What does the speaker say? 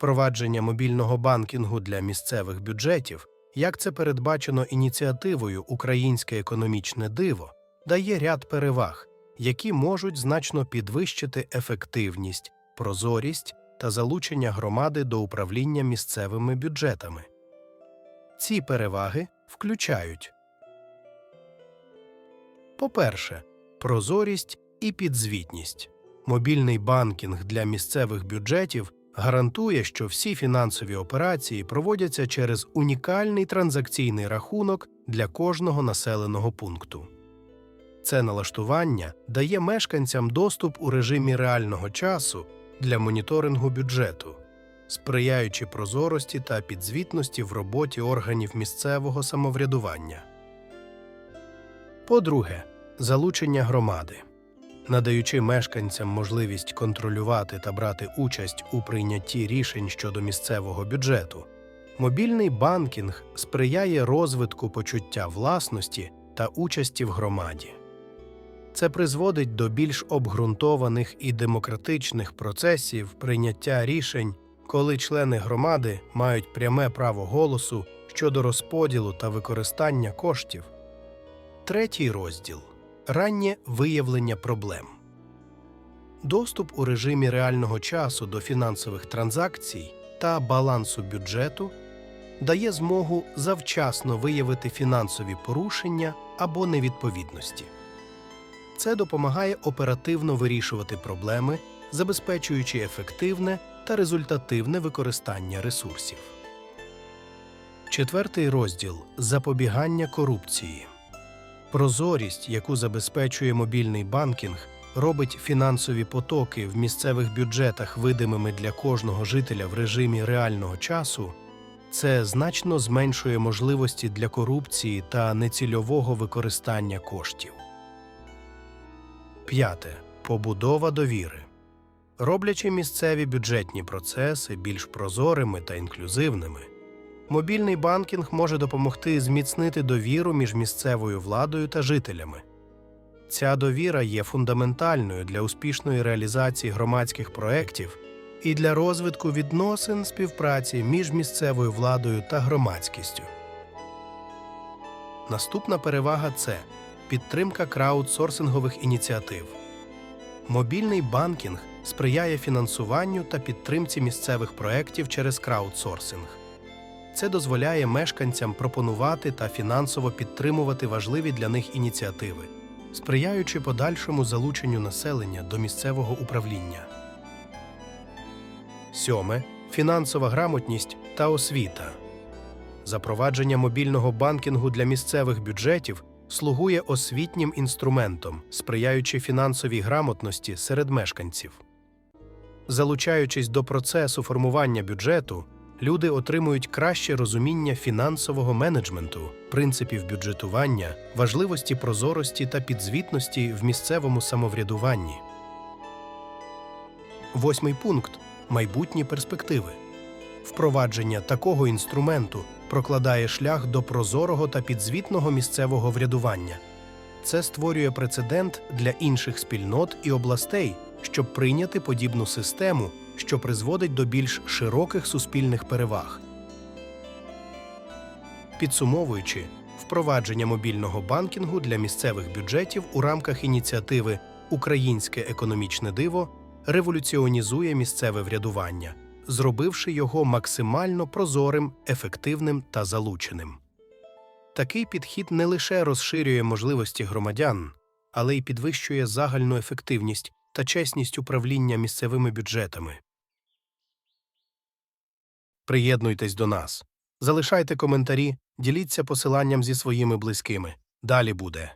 Впровадження мобільного банкінгу для місцевих бюджетів, як це передбачено ініціативою Українське економічне диво, дає ряд переваг, які можуть значно підвищити ефективність, прозорість та залучення громади до управління місцевими бюджетами. Ці переваги включають по-перше, прозорість і підзвітність. Мобільний банкінг для місцевих бюджетів гарантує, що всі фінансові операції проводяться через унікальний транзакційний рахунок для кожного населеного пункту. Це налаштування дає мешканцям доступ у режимі реального часу для моніторингу бюджету, сприяючи прозорості та підзвітності в роботі органів місцевого самоврядування. По-друге, залучення громади. Надаючи мешканцям можливість контролювати та брати участь у прийнятті рішень щодо місцевого бюджету, мобільний банкінг сприяє розвитку почуття власності та участі в громаді. Це призводить до більш обґрунтованих і демократичних процесів прийняття рішень, коли члени громади мають пряме право голосу щодо розподілу та використання коштів. Третій розділ раннє виявлення проблем. Доступ у режимі реального часу до фінансових транзакцій та балансу бюджету дає змогу завчасно виявити фінансові порушення або невідповідності. Це допомагає оперативно вирішувати проблеми, забезпечуючи ефективне та результативне використання ресурсів. Четвертий розділ запобігання корупції. Прозорість, яку забезпечує мобільний банкінг, робить фінансові потоки в місцевих бюджетах видимими для кожного жителя в режимі реального часу. Це значно зменшує можливості для корупції та нецільового використання коштів. П'яте. Побудова довіри. Роблячи місцеві бюджетні процеси більш прозорими та інклюзивними, мобільний банкінг може допомогти зміцнити довіру між місцевою владою та жителями. Ця довіра є фундаментальною для успішної реалізації громадських проєктів і для розвитку відносин співпраці між місцевою владою та громадськістю. Наступна перевага це підтримка краудсорсингових ініціатив. Мобільний банкінг сприяє фінансуванню та підтримці місцевих проєктів через краудсорсинг. Це дозволяє мешканцям пропонувати та фінансово підтримувати важливі для них ініціативи, сприяючи подальшому залученню населення до місцевого управління. Сьоме фінансова грамотність та освіта. Запровадження мобільного банкінгу для місцевих бюджетів слугує освітнім інструментом, сприяючи фінансовій грамотності серед мешканців. Залучаючись до процесу формування бюджету, люди отримують краще розуміння фінансового менеджменту, принципів бюджетування, важливості прозорості та підзвітності в місцевому самоврядуванні. Восьмий пункт майбутні перспективи. Впровадження такого інструменту прокладає шлях до прозорого та підзвітного місцевого врядування. Це створює прецедент для інших спільнот і областей, щоб прийняти подібну систему, що призводить до більш широких суспільних переваг. Підсумовуючи, впровадження мобільного банкінгу для місцевих бюджетів у рамках ініціативи Українське економічне диво революціонізує місцеве врядування, зробивши його максимально прозорим, ефективним та залученим. Такий підхід не лише розширює можливості громадян, але й підвищує загальну ефективність та чесність управління місцевими бюджетами. Приєднуйтесь до нас, залишайте коментарі, діліться посиланням зі своїми близькими. Далі буде.